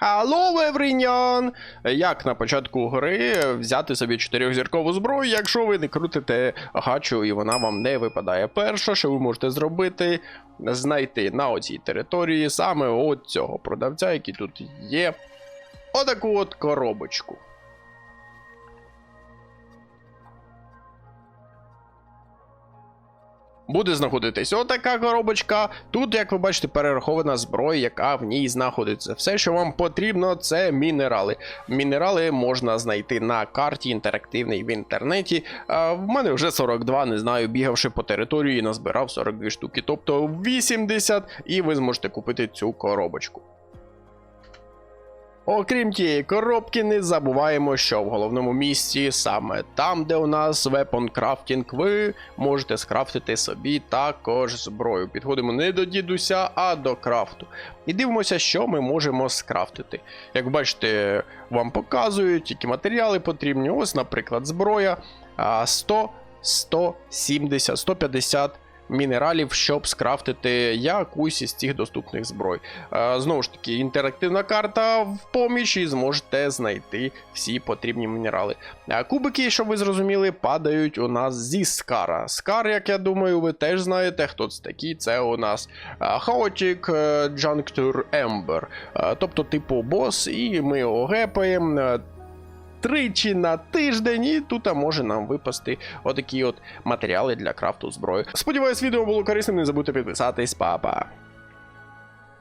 Hello, everyone! Як на початку гри взяти собі чотирьохзіркову зброю, якщо ви не крутите гачу і вона вам не випадає. Перше, що ви можете зробити, знайти на оцій території саме от цього продавця, який тут є, отаку от коробочку. Буде знаходитись отака коробочка. Тут, як ви бачите, перерахована зброя, яка в ній знаходиться. Все, що вам потрібно, це мінерали. Мінерали можна знайти на карті інтерактивній в інтернеті. А в мене вже 42, не знаю, бігавши по території, назбирав 42 штуки, тобто 80, і ви зможете купити цю коробочку. Окрім тієї коробки, не забуваємо, що в головному місці, саме там, де у нас Weapon Crafting, ви можете скрафтити собі також зброю. Підходимо не до дідуся, а до крафту. І дивимося, що ми можемо скрафтити. Як бачите, вам показують, які матеріали потрібні. Ось, наприклад, зброя а, 100, 170, 150 мінералів, щоб скрафтити якусь із цих доступних зброй. Е, Знову ж таки, інтерактивна карта в поміч і зможете знайти всі потрібні мінерали. А Кубики, щоб ви зрозуміли, падають у нас зі Скара. Скар, як я думаю, ви теж знаєте, хто це такий. Це у нас е, е, Juncture Ember. Е, Тобто, типу, бос, і ми його гепаємо. Тричі на тиждень, і тут може нам випасти отакі от матеріали для крафту зброї. Сподіваюсь, відео було корисним. Не забудьте підписатись, па-па.